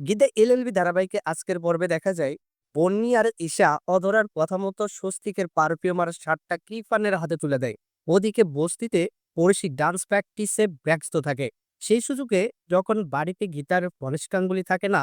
Gita LLB ধারাবাহিকে আজকের পর্বে দেখা যায়, বন্নি আর ঈশা অধরার কথা মতো স্বস্তিকের আর শার্টটা কৃপানের হাতে তুলে দেয়। ওদিকে বস্তিতে পড়শি ডান্স প্র্যাকটিসে ব্যস্ত থাকে। সেই সুযোগে যখন বাড়িতে গীতার গণেশকাঙ্গুলি থাকে না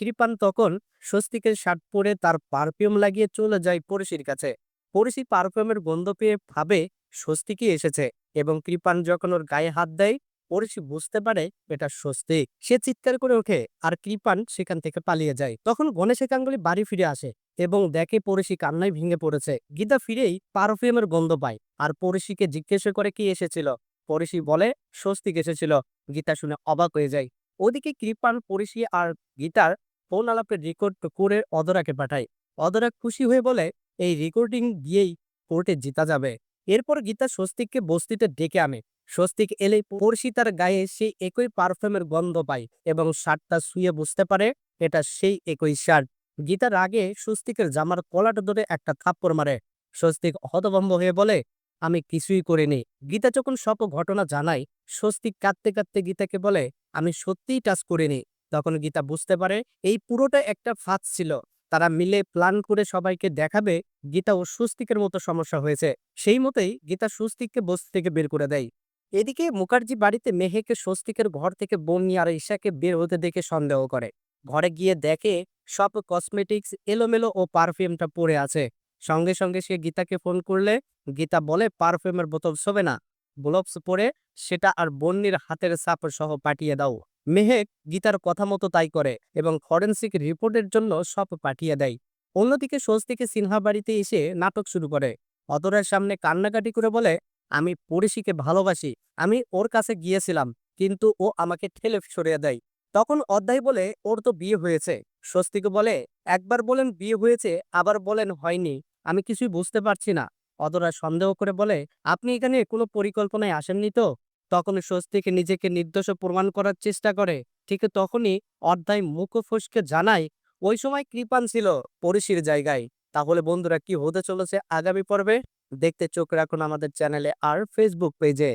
কৃপান তখন স্বস্তিকের শার্ট পরে তার পারফিউম লাগিয়ে চলে যায় পড়শির কাছে। পড়শি পারফিউমের গন্ধ পেয়ে ভাবে স্বস্তিকই এসেছে এবং কৃপান যখন ওর গায়ে হাত দেয় পড়শি বুঝতে পারে এটা স্বস্তিক সে চিৎকার করে ওঠে আর কৃপান সেখান থেকে পালিয়ে যায়। তখন গণেশের গাঙ্গুলি বাড়ি ফিরে আসে এবং দেখে পড়শি কান্নায় ভেঙে পড়েছে। গীতা ফিরেই পারফিউমের গন্ধ পায় আর পড়শিকে জিজ্ঞেস করে কি এসেছিল? পড়শি বলে স্বস্তিক এসেছিল। গীতা শুনে অবাক হয়ে যায়। ওদিকে কৃপান পড়শি আর গীতার ফোন আলাপের রেকর্ড করে অদরাকে পাঠায়। অদরা খুশি হয়ে বলে, এই রেকর্ডিং দিয়েই কোর্টে জিতা যাবে। এরপর গীতা স্বস্তিককে বস্তিতে ডেকে আনে। স্বস্তিক এলেই পড়শি তার গায়ে সেই একই পারফিউমের গন্ধ পায় এবং শার্টটা শুয়ে বুঝতে পারে, এটা সেই একই শার্ট। গীতার আগে স্বস্তিকের জামার কলাটা ধরে একটা থাপ্পড় মারে। স্বস্তিক হতভম্ব হয়ে বলে, আমি কিছুই করিনি। গীতা যখন সব ঘটনা জানায়, স্বস্তিক কাঁদতে কাঁদতে গীতাকে বলে, আমি সত্যিই টাচ করিনি। তখন গীতা বুঝতে পারে, এই পুরোটা একটা ফাঁদ ছিল। তারা মিলে প্ল্যান করে সবাইকে দেখাবে, গীতা ও স্বস্তিকের মতো সমস্যা হয়েছে। সেই মতোই গীতা স্বস্তিককে বস্তি থেকে বের করে দেয়। এদিকে মুখার্জি বাড়িতে মেহেকে স্বস্তিকের ঘর থেকে বন্যি আর ঈশাকে বের হতে দেখে সন্দেহ করে। ঘরে গিয়ে দেখে সব কসমেটিক্স এলোমেলো ও পারফিউমটা পড়ে আছে। সঙ্গে সঙ্গে সে গীতাকে ফোন করলে, গীতা বলে পারফিউমের বোতল শোবে না। গ্লোভস পরে সেটা আর বন্যির হাতের সাপ সহ পাঠিয়ে দাও। মেহেক গীতার কথা মতো তাই করে এবং ফরেন্সিক রিপোর্টের জন্য সব পাঠিয়ে দেয়। অন্যদিকে স্বস্তিকে সিনহা বাড়িতে এসে নাটক শুরু করে। অতরের সামনে কান্নাকাটি করে বলে আমি পড়শিকে ভালোবাসি, আমি ওর কাছে গিয়েছিলাম, কিন্তু ও আমাকে ঠেলে সরিয়ে দেয়। তখন অধ্যায় বলে ওর তো বিয়ে হয়েছে। স্বস্তিকে বলে, একবার বলেন বিয়ে হয়েছে, আবার বলেন হয়নি। আমি কিছুই বুঝতে পারছি না। অদরা সন্দেহ করে বলে, আপনি এখানে কোনো পরিকল্পনায় আসেননি তো? তখন স্বস্তিকে নিজেকে নির্দোষ প্রমাণ করার চেষ্টা করে। ঠিক তখনই অধ্যায় মুখ ফসকে জানায় ওই সময় কৃপান ছিল পরিশির জায়গায়। তাহলে বন্ধুরা কি হতে চলেছে আগামী পর্বে? দেখতে চোখ রাখুন আমাদের চ্যানেলে আর ফেসবুক পেজে।